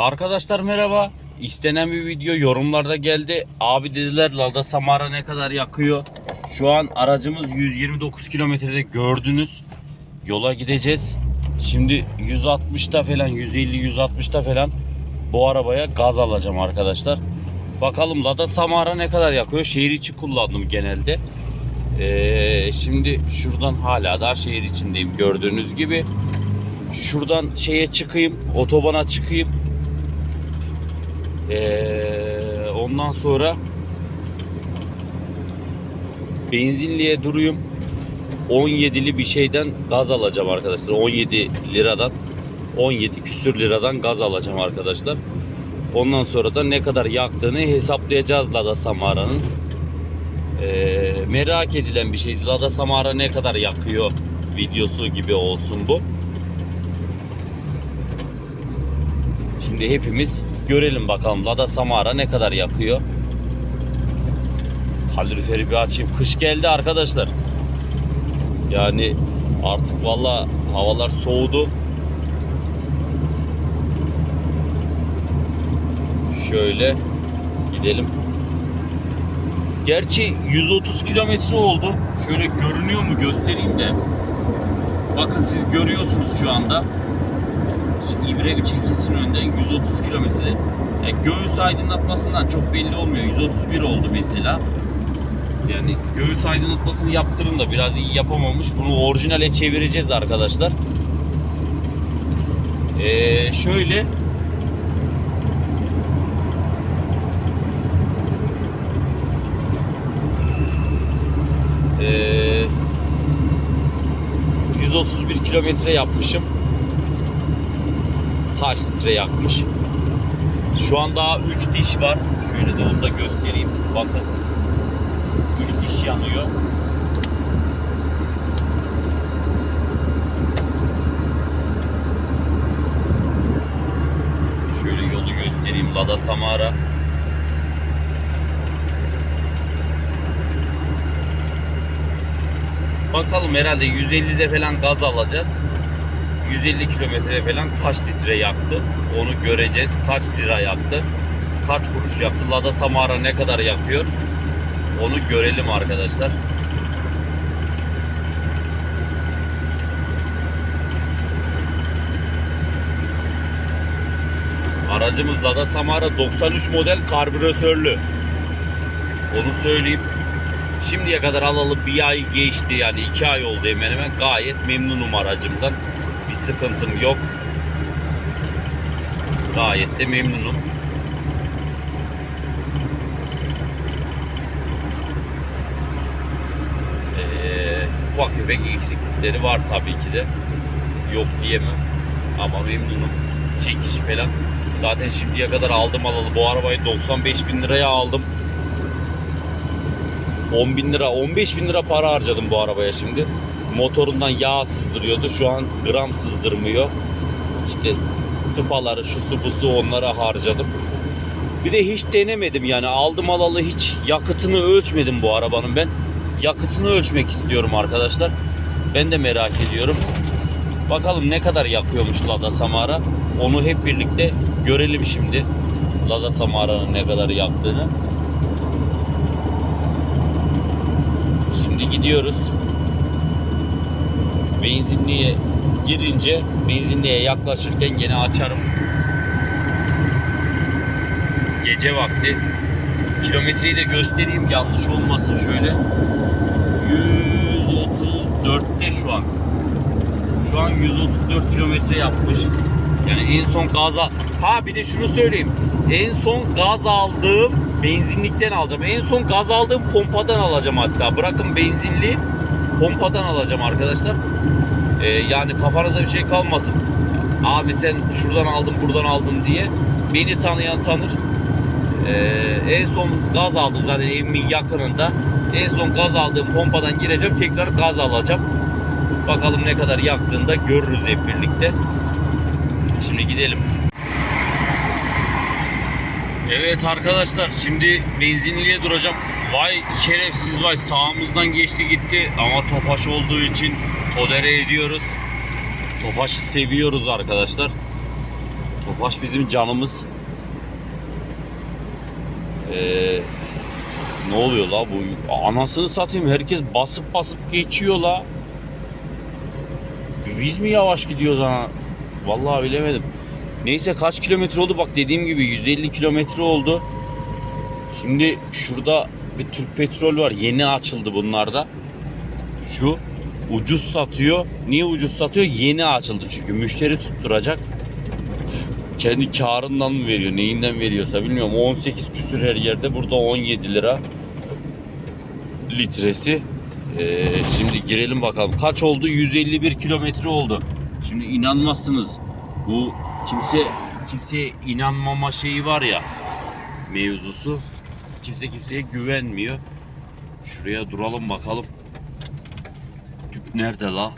Arkadaşlar merhaba. İstenen bir video yorumlarda geldi. Abi dediler Lada Samara ne kadar yakıyor. Şu an aracımız 129 kilometrede gördünüz. Yola gideceğiz. Şimdi 160'ta falan 150-160'ta falan bu arabaya gaz alacağım arkadaşlar. Bakalım Lada Samara ne kadar yakıyor. Şehir içi kullandım genelde. Ee, şimdi şuradan hala daha şehir içindeyim gördüğünüz gibi. Şuradan şeye çıkayım, otobana çıkayım. Ee, ondan sonra benzinliğe duruyum. 17'li bir şeyden gaz alacağım arkadaşlar. 17 liradan 17 küsür liradan gaz alacağım arkadaşlar. Ondan sonra da ne kadar yaktığını hesaplayacağız Lada Samara'nın. Ee, merak edilen bir şeydi. Lada Samara ne kadar yakıyor videosu gibi olsun bu. Şimdi hepimiz görelim bakalım Lada Samara ne kadar yakıyor. Kaloriferi bir açayım. Kış geldi arkadaşlar. Yani artık valla havalar soğudu. Şöyle gidelim. Gerçi 130 kilometre oldu. Şöyle görünüyor mu göstereyim de. Bakın siz görüyorsunuz şu anda. İbre bir çekilsin önden 130 kilometre. Yani göğüs aydınlatmasından çok belli olmuyor. 131 oldu mesela. Yani göğüs aydınlatmasını yaptırın da biraz iyi yapamamış. Bunu orijinale çevireceğiz arkadaşlar. Ee, şöyle Ee, 131 kilometre yapmışım. Kaç litre yakmış? Şu an daha 3 diş var. Şöyle de onu da göstereyim. Bakın. 3 diş yanıyor. Şöyle yolu göstereyim. Lada Samara. Bakalım herhalde 150'de falan gaz alacağız. 150 kilometre falan kaç litre yaktı onu göreceğiz. Kaç lira yaktı, kaç kuruş yaktı. Lada Samara ne kadar yakıyor onu görelim arkadaşlar. Aracımız Lada Samara 93 model karbüratörlü. Onu söyleyeyim. Şimdiye kadar alalı bir ay geçti yani iki ay oldu hemen hemen gayet memnunum aracımdan. Sıkıntım yok. Gayet de memnunum. Ee, ufak tefek eksiklikleri var tabii ki de. Yok diyemem. Ama memnunum. Çekişi falan. Zaten şimdiye kadar aldım alalı. Bu arabayı 95 bin liraya aldım. 10 bin lira, 15 bin lira para harcadım bu arabaya şimdi. Motorundan yağ sızdırıyordu. Şu an gram sızdırmıyor. İşte tıpaları, şusu busu onlara harcadım. Bir de hiç denemedim yani aldım alalı hiç yakıtını ölçmedim bu arabanın ben. Yakıtını ölçmek istiyorum arkadaşlar. Ben de merak ediyorum. Bakalım ne kadar yakıyormuş Lada Samara. Onu hep birlikte görelim şimdi. Lada Samara'nın ne kadar yaktığını. Şimdi gidiyoruz. Benzinliğe girince benzinliğe yaklaşırken gene açarım. Gece vakti. Kilometreyi de göstereyim yanlış olmasın şöyle. 134'te şu an. Şu an 134 kilometre yapmış. Yani en son gaza... Ha bir de şunu söyleyeyim. En son gaz aldığım benzinlikten alacağım. En son gaz aldığım pompadan alacağım hatta. Bırakın benzinliği pompadan alacağım arkadaşlar. Ee, yani kafanıza bir şey kalmasın. Abi sen şuradan aldın buradan aldın diye. Beni tanıyan tanır. Ee, en son gaz aldım zaten evimin yakınında. En son gaz aldığım pompadan gireceğim. Tekrar gaz alacağım. Bakalım ne kadar yaktığında görürüz hep birlikte. Şimdi gidelim. Evet arkadaşlar şimdi benzinliğe duracağım. Vay şerefsiz vay sağımızdan geçti gitti ama Tofaş olduğu için tolere ediyoruz. Tofaş'ı seviyoruz arkadaşlar. Tofaş bizim canımız. Ee, ne oluyor la bu? Anasını satayım herkes basıp basıp geçiyor la. Biz mi yavaş gidiyoruz ana? Vallahi bilemedim. Neyse kaç kilometre oldu bak dediğim gibi 150 kilometre oldu. Şimdi şurada bir Türk Petrol var. Yeni açıldı bunlarda. Şu ucuz satıyor. Niye ucuz satıyor? Yeni açıldı çünkü müşteri tutturacak. Kendi karından mı veriyor, neyinden veriyorsa bilmiyorum. 18 küsür her yerde. Burada 17 lira litresi. Ee, şimdi girelim bakalım. Kaç oldu? 151 kilometre oldu. Şimdi inanmazsınız. Bu kimse kimseye inanmama şeyi var ya mevzusu. Kimse kimseye güvenmiyor. Şuraya duralım bakalım. Tüp nerede la?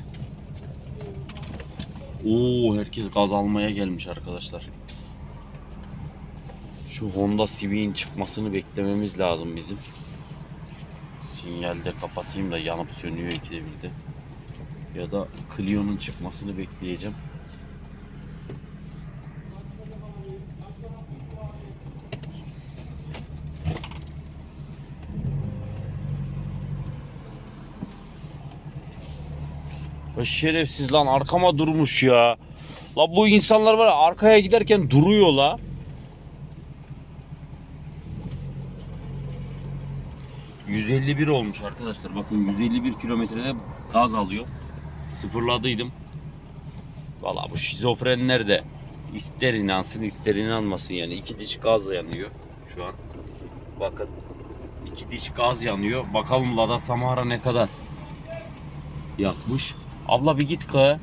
Oo herkes gaz almaya gelmiş arkadaşlar. Şu Honda Civic'in çıkmasını beklememiz lazım bizim. Sinyalde kapatayım da yanıp sönüyor ikide birde. Ya da Clio'nun çıkmasını bekleyeceğim. Şerefsiz lan arkama durmuş ya. La bu insanlar var ya arkaya giderken duruyor la. ...151 olmuş arkadaşlar. Bakın 151 kilometrede gaz alıyor. Sıfırladıydım. Valla bu şizofrenler de ister inansın ister inanmasın yani. iki diş gaz yanıyor şu an. Bakın. iki diş gaz yanıyor. Bakalım Lada Samara ne kadar yakmış. Abla bir git kı.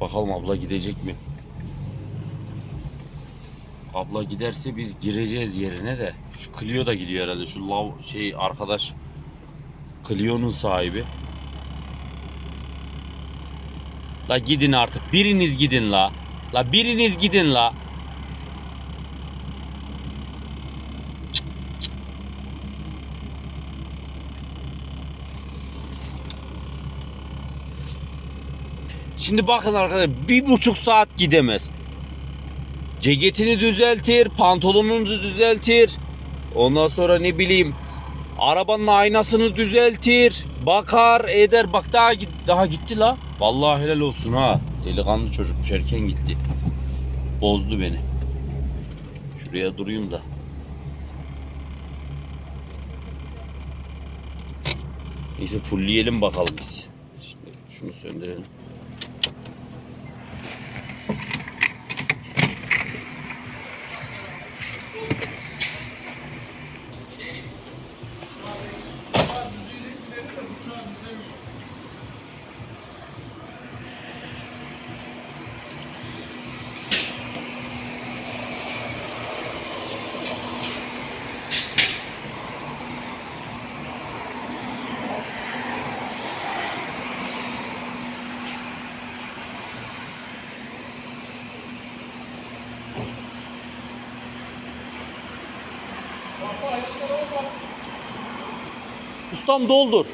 Bakalım abla gidecek mi? Abla giderse biz gireceğiz yerine de. Şu Clio da gidiyor herhalde. Şu lav şey arkadaş Clio'nun sahibi. La gidin artık. Biriniz gidin la. La biriniz gidin la. Şimdi bakın arkadaşlar bir buçuk saat gidemez. Ceketini düzeltir, pantolonunu düzeltir. Ondan sonra ne bileyim arabanın aynasını düzeltir, bakar, eder. Bak daha daha gitti la. Vallahi helal olsun ha. Delikanlı çocukmuş erken gitti. Bozdu beni. Şuraya durayım da. Neyse fullleyelim bakalım biz. Şimdi şunu söndürelim. Ustam doldur.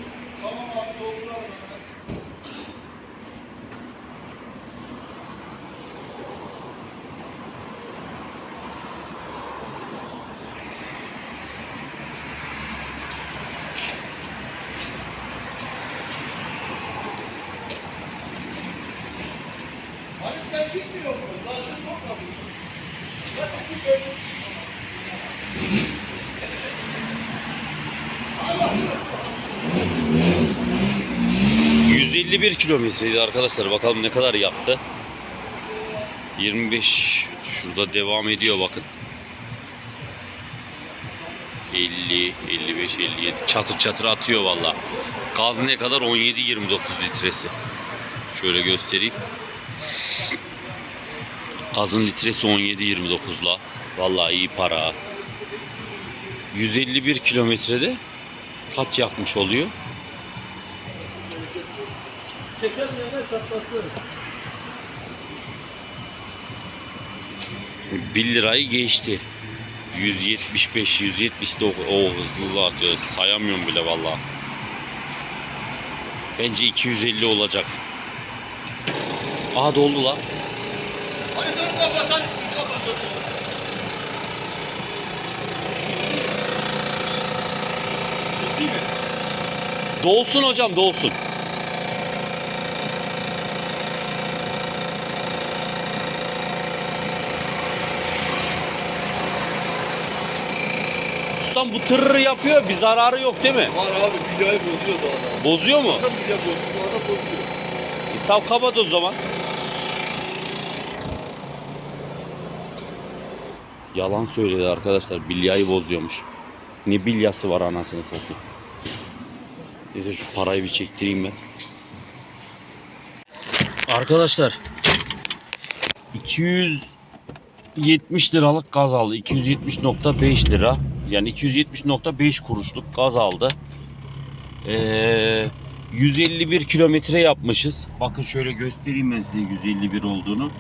Hani 151 kilometreydi arkadaşlar. Bakalım ne kadar yaptı. 25 şurada devam ediyor bakın. 50, 55, 57 çatır çatır atıyor valla. Gaz ne kadar? 17-29 litresi. Şöyle göstereyim. Gazın litresi 17-29'la. Valla iyi para. 151 kilometrede kaç yakmış oluyor? Çekemeyene çatlasın. 1 lirayı geçti. 175, 179. O hızlı atıyor. Sayamıyorum bile vallahi. Bence 250 olacak. Aha doldu la. Hadi dön kapat hadi. Dolsun hocam dolsun. Ustam bu tırrı yapıyor bir zararı yok değil mi? Var abi bilyayı bozuyor doğada. Bozuyor mu? Zaten bilya bozuyor. Doğada bozuyor. E, tamam kapat o zaman. Yalan söyledi arkadaşlar. Bilyayı bozuyormuş. Ne bilyası var anasını satayım. Neyse şu parayı bir çektireyim ben. Arkadaşlar 270 liralık gaz aldı. 270.5 lira. Yani 270.5 kuruşluk gaz aldı. Ee, 151 kilometre yapmışız. Bakın şöyle göstereyim ben size 151 olduğunu.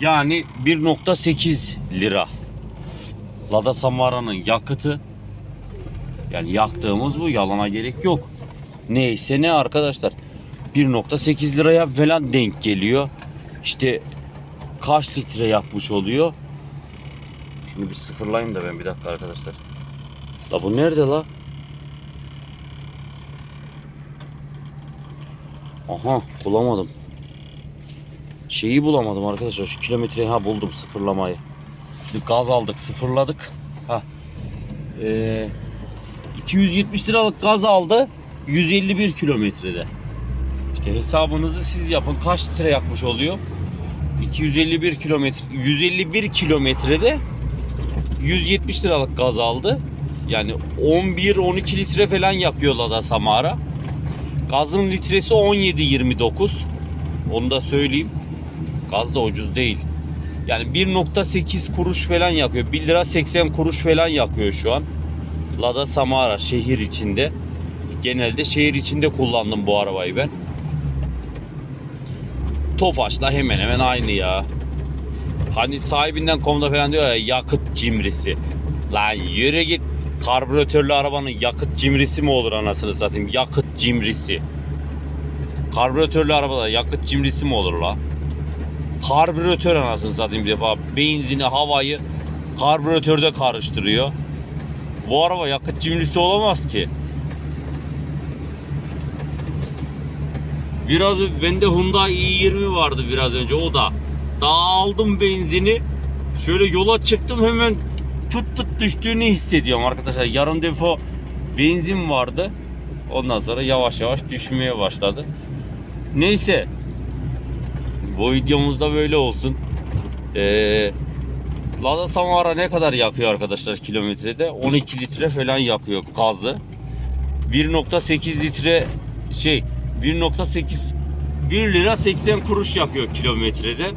Yani 1.8 lira. Lada Samara'nın yakıtı. Yani yaktığımız bu yalana gerek yok. Neyse ne arkadaşlar. 1.8 liraya falan denk geliyor. İşte kaç litre yapmış oluyor? Şunu bir sıfırlayayım da ben bir dakika arkadaşlar. La bu nerede la? Aha bulamadım. Şeyi bulamadım arkadaşlar. Şu kilometreyi ha buldum sıfırlamayı. Şimdi gaz aldık sıfırladık. Ha. Ee, 270 liralık gaz aldı. 151 kilometrede. İşte hesabınızı siz yapın. Kaç litre yakmış oluyor? 251 kilometre 151 kilometrede 170 liralık gaz aldı. Yani 11-12 litre falan yakıyor Lada Samara. Gazın litresi 17.29. Onu da söyleyeyim. Gaz da ucuz değil. Yani 1.8 kuruş falan yakıyor. 1 lira 80 kuruş falan yakıyor şu an. Lada Samara şehir içinde. Genelde şehir içinde kullandım bu arabayı ben. Tofaş'la hemen hemen aynı ya. Hani sahibinden komuda falan diyor ya yakıt cimrisi. Lan yürü git. Karbüratörlü arabanın yakıt cimrisi mi olur anasını satayım? Yakıt cimrisi. Karbüratörlü arabada yakıt cimrisi mi olur la? Karbüratör anasını satayım bir defa. Benzini, havayı karbüratörde karıştırıyor. Bu araba yakıt cimrisi olamaz ki. Biraz bende Hyundai i20 vardı biraz önce o da. Daha aldım benzini. Şöyle yola çıktım hemen pıt pıt düştüğünü hissediyorum arkadaşlar. Yarım depo benzin vardı. Ondan sonra yavaş yavaş düşmeye başladı. Neyse. Bu videomuzda böyle olsun. Ee, Lada Samara ne kadar yakıyor arkadaşlar kilometrede? 12 litre falan yakıyor gazı. 1.8 litre şey 1.8 1 lira 80 kuruş yakıyor kilometrede.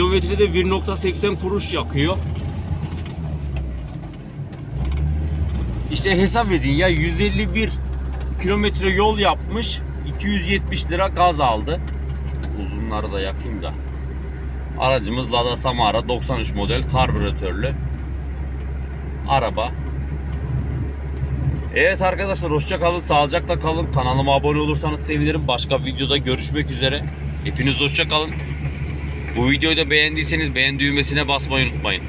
Kilometrede 1.80 kuruş yakıyor. İşte hesap edin ya 151 kilometre yol yapmış 270 lira gaz aldı. Uzunları da yakayım da. Aracımız Lada Samara 93 model karbüratörlü araba. Evet arkadaşlar hoşça kalın, sağlıcakla kalın. Kanalıma abone olursanız sevinirim. Başka videoda görüşmek üzere. Hepiniz hoşça kalın. Bu videoyu da beğendiyseniz beğen düğmesine basmayı unutmayın.